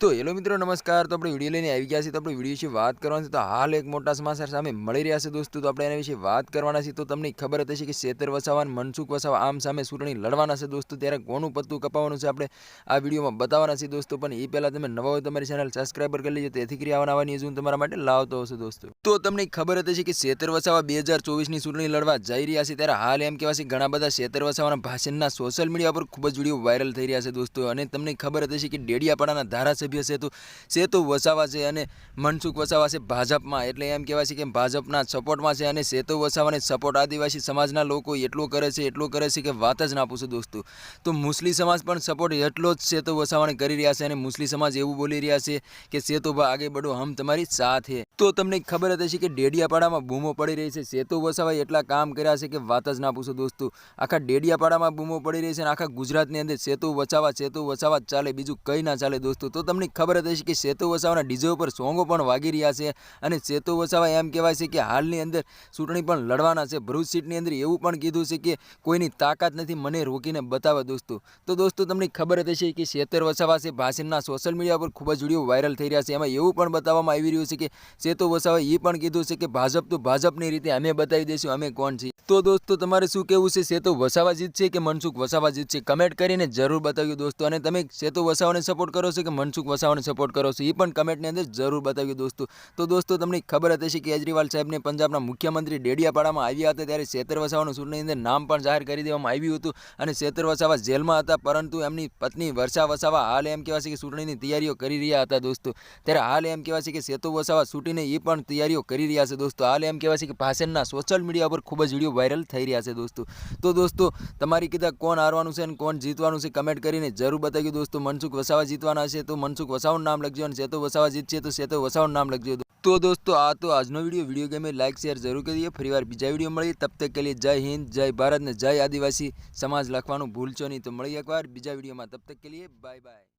તો હેલો મિત્રો, નમસ્કાર. તો આપણે વીડિયો લઈને આવી ગયા છીએ. તો આપણે વીડિયો વિશે વાત કરવાની છે. તો હાલ એક મોટા સમાચાર સામે મળી રહ્યા છે દોસ્તો. તો આપણે એના વિશે વાત કરવાના છે તો તમને ખબર હતી હશે કે શેતર વસાવા મનસુખ વસાવા આમ સામે ચૂંટણી લડવાના છે દોસ્તો. ત્યારે કોનું પત્તું કપાવવાનું છે આપણે આ વિડીયોમાં બતાવવાના છે દોસ્તો. પણ એ પહેલાં તમે નવા હોય તમારી ચેનલ સબસ્ક્રાઈબર કરી લેજો. તેથી કરી આવવાના આવવાની ન્યૂઝ હું તમારા માટે લાવતો હશે દોસ્તો. તો તમને ખબર હતી હશે કે શેતર વસાવા બે હજાર ચોવીસની ચૂંટણી લડવા જઈ રહ્યા છે. ત્યારે હાલ એમ કહેવાય છે ઘણા બધા શેતર વસાવાના ભાષણના સોશિયલ મીડિયા પર ખૂબ જ વીડિયો વાયરલ થઈ રહ્યા છે દોસ્તો. અને તમને ખબર હતી છે કે ડેડિયાપાડાના ધારાસભ્ય છે સેતુ સેતુ વસાવા છે અને મનસુખ વસાવા છે ભાજપમાં. એટલે એમ કહેવાય છે કે ભાજપના સપોર્ટમાં છે અને સેતુ વસાવાને સપોર્ટ આદિવાસી સમાજના લોકો એટલો કરે છે, એટલો કરે છે કે વાત જ ના પૂછો દોસ્તો. તો મુસ્લિમ સમાજ પણ સપોર્ટ એટલો જ સેતુ વસાવાને કરી રહ્યા છે અને મુસ્લિમ સમાજ એવું બોલી રહ્યા છે કે સેતુભા આગે બઢો, હમ તમારી સાથ તો તમને ખબર હતી કે ડેડિયાપાડામાં બૂમો પડી રહી છે. સેતુ વસાવાએ એટલા કામ કર્યા છે કે વાત જ ના પૂછો દોસ્તો. આખા ડેડિયાપાડામાં બૂમો પડી રહી છે અને આખા ગુજરાતની અંદર સેતુ વસાવા સેતુ વસાવા ચાલે, બીજું કંઈ ના ચાલે દોસ્તો. તો તમને ખબર હશે કે સેતુ વસાવાના ડીજે ઉપર સોંગો પણ વાગી રહ્યા છે અને સેતુ વસાવા એમ કહેવાય છે કે હાલની અંદર ચૂંટણી પણ લડવાના છે. ભરૂચ સીટની અંદર એવું પણ કીધું છે કે કોઈની તાકાત નથી, મને રોકીને બતાવે દોસ્તો. તો દોસ્તો, તમને ખબર હશે કે સેતર વસાવા છે, ભાષણના સોશિયલ મીડિયા પર ખૂબ જ વીડિયો વાયરલ થઈ રહ્યા છે. એમાં એવું પણ બતાવવામાં આવી રહ્યું છે કે સેતુ વસાવા એ પણ કીધું છે કે ભાજપ તો ભાજપની રીતે અમે બતાવી દઈશું, અમે કોણ છીએ. તો દોસ્તો, તમારે શું કહેવું છે? સેતુ વસાવા જીતશે કે મનસુખ વસાવા જીતશે કમેન્ટ કરીને જરૂર બતાવ્યું દોસ્તો અને તમે સેતુ વસાવાને સપોર્ટ કરો છો કે મનસુખ વસાવાને સપોર્ટ કરો છો, એ પણ કમેન્ટની અંદર જરૂર બતાવ્યું દોસ્તો. તો દોસ્તો, તમને ખબર હતી કે કેજરીવાલ સાહેબને પંજાબના મુખ્યમંત્રી ડેડિયાપાડામાં આવ્યા હતા, ત્યારે શેતર વસાવાનું ચૂંટણી અંદર નામ પણ જાહેર કરી દેવામાં આવ્યું હતું અને શેતર વસાવા જેલમાં હતા, પરંતુ એમની પત્ની વર્ષા વસાવા હાલ એમ કહેવાય છે કે ચૂંટણીની તૈયારીઓ કરી રહ્યા હતા દોસ્તો. ત્યારે હાલ એમ કહેવાય છે કે સેતુ વસાવા છૂટીને એ પણ તૈયારીઓ કરી રહ્યા છે દોસ્તો. હાલ એમ કહેવાય છે કે ભાષણના સોશિયલ મીડિયા પર ખૂબ જ વીડિયો વાયરલ થઈ રહ્યા છે દોસ્તો. તો દોસ્તો, તમારી કીધા કોણ હારવાનું છે અને કોણ જીતવાનું છે, કમેન્ટ કરીને જરૂર બતાવ્યું દોસ્તો. મનસુખ વસાવા જીતવાના છે, તો મનસુખ વસાવાનું નામ લખજો અને સેતુ વસાવા જીતશે તો સેતુ વસાવાનું નામ લખજો તો દોસ્તો, આ તો આજનો વીડિયો. વીડિયો ગમે લાઈક શેર જરૂર કરીએ. ફરીવાર બીજા વીડિયો મળીએ. તબ તક કે જય હિન્દ, જય ભારત ને જય આદિવાસી. સમાજ લખવાનું ભૂલશો નહીં. તો મળીએ એકવાર બીજા વિડીયોમાં. તબ તક કે બાય બાય